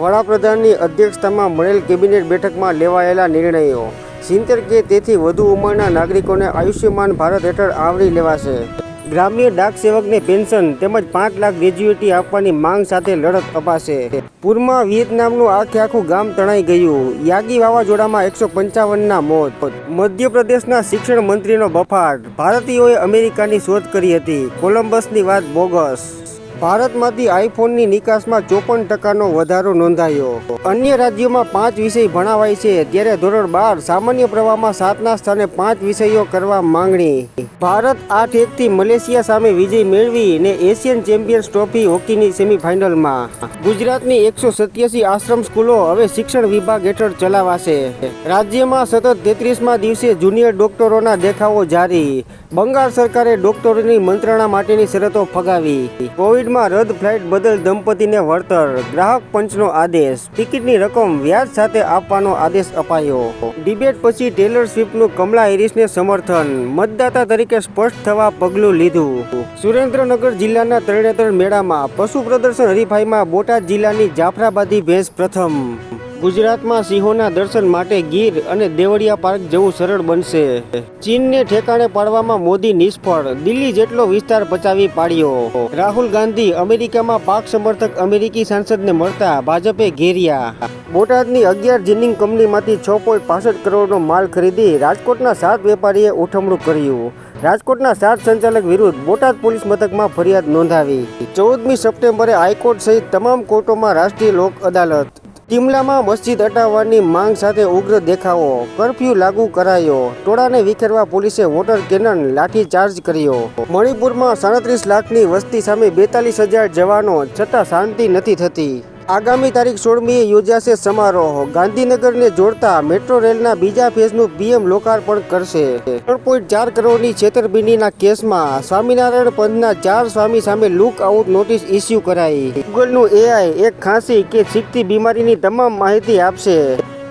વડાપ્રધાનની અધ્યક્ષતામાં મળેલ કેબિનેટ બેઠકમાં લેવાયેલા નિર્ણયો. સિત્તેર કે તેથી વધુ ઉંમરના નાગરિકોને આયુષ્યમાન ભારત હેઠળ આવરી લેવાશે. ગ્રામ્ય ડાક સેવકને પેન્શન તેમજ પાંચ લાખ ગ્રેજ્યુએટી આપવાની માંગ સાથે લડત અપાશે. પૂરમાં વિયેતનામનું આખે આખું ગામ તણાઈ ગયું. યાગી વાવાઝોડામાં એકસો પંચાવનના મોત. મધ્યપ્રદેશના શિક્ષણ મંત્રીનો બફાટ. ભારતીયોએ અમેરિકાની શોધ કરી હતી. કોલંબસની વાત બોગસ. ભારતમાંથી આઈફોનની નિકાસમાં ચોપન ટકાનો વધારો નોંધાયો. અન્ય રાજ્યોમાં પાંચ વિષય ભણાવાય છે, ત્યારે ધોરણ બાર સામાન્ય પ્રવાહમાં સાતના સ્થાને પાંચ વિષયો કરવા માંગણી. ભારત આઠ એકથી મલેશિયા સામે વિજય મેળવી ને એશિયન ચેમ્પિયન્સ ટ્રોફી હોકીની સેમીફાઇનલમાં. ગુજરાતની એકસો સત્યાસી આશ્રમ સ્કૂલો હવે શિક્ષણ વિભાગ હેઠળ ચલાવાશે. રાજ્યમાં સતત તેત્રીસમાં દિવસે જુનિયર ડોક્ટરોના દેખાવો જારી. બંગાળ સરકારે ડોક્ટરોની મંત્રણા માટેની શરતો ફગાવી. કોવિડમાં રદ ફ્લાઇટ બદલ દંપતીને વળતર. ગ્રાહક પંચનો આદેશ. ટિકિટની રકમ વ્યાજ સાથે આપવાનો આદેશ અપાયો. ડિબેટ પછી ટેલર કમલા હેરિસને સમર્થન. મતદાતા તરીકે સ્પષ્ટ થવા પગલું લીધું. સુરેન્દ્રનગર જિલ્લાના તરણેતર મેળામાં પશુ પ્રદર્શન હરીફાઈમાં બોટાદ જિલ્લાની જાફરાબાદી ભેંસ પ્રથમ. ગુજરાતમાં સિંહોના દર્શન માટે ગીર અને દેવળિયા પાર્ક જવું સરળ બનશે. ચીનને ઠેકાણે પાડવામાં મોદી નિષ્ફળ, દિલ્હી જેટલો વિસ્તાર પચાવી પાડ્યો. રાહુલ ગાંધી અમેરિકામાં પાક સમર્થક અમેરિકી સાંસદને મળતા ભાજપે ઘેર્યા. બોટાદની અગિયાર જીનિંગ કંપનીમાંથી છ પોઈન્ટ પાસઠ કરોડનો માલ ખરીદી રાજકોટના સાત વેપારીએ ઉઠમણું કર્યું. રાજકોટના સાત સંચાલક વિરુદ્ધ બોટાદ પોલીસ મથકમાં ફરિયાદ નોંધાવી. ચૌદમી સપ્ટેમ્બરે હાઈકોર્ટ સહિત તમામ કોર્ટોમાં રાષ્ટ્રીય લોક અદાલત. ટીમલામાં મસ્જિદ હટાવવાની માંગ સાથે ઉગ્ર દેખાવો, કરફ્યુ લાગુ કરાયો. ટોળાને વિખેરવા પોલીસે વોટર કેનન લાઠી ચાર્જ કર્યો. મણિપુરમાં સાડત્રીસ લાખની વસ્તી સામે બેતાલીસ હજાર જવાનો છતાં શાંતિ નથી થતી. આગામી તારીખ સોળમીએ યોજાશે સમારોહ. ગાંધીનગરને જોડતા મેટ્રો રેલના બીજા ફેઝનું પીએમ લોકાર્પણ કરશે. ત્રણ પોઈન્ટ ચાર કરોડની છેતરપિંડીના કેસમાં સ્વામિનારાયણ પંથના ચાર સ્વામી સામે લુક આઉટ નોટિસ ઇસ્યુ કરાઈ. ગૂગલનું એઆઈ એક ખાંસી કે છીકતી બીમારીની તમામ માહિતી આપશે.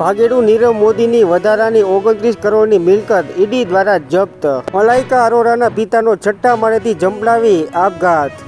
ભાગેડુ નીરવ મોદીની વધારાની ઓગણત્રીસ કરોડની મિલકત ઈડી દ્વારા જપ્ત. મલાઇકા અરોરાના પિતાનો છઠ્ઠા માળેથી જંપલાવી આપઘાત.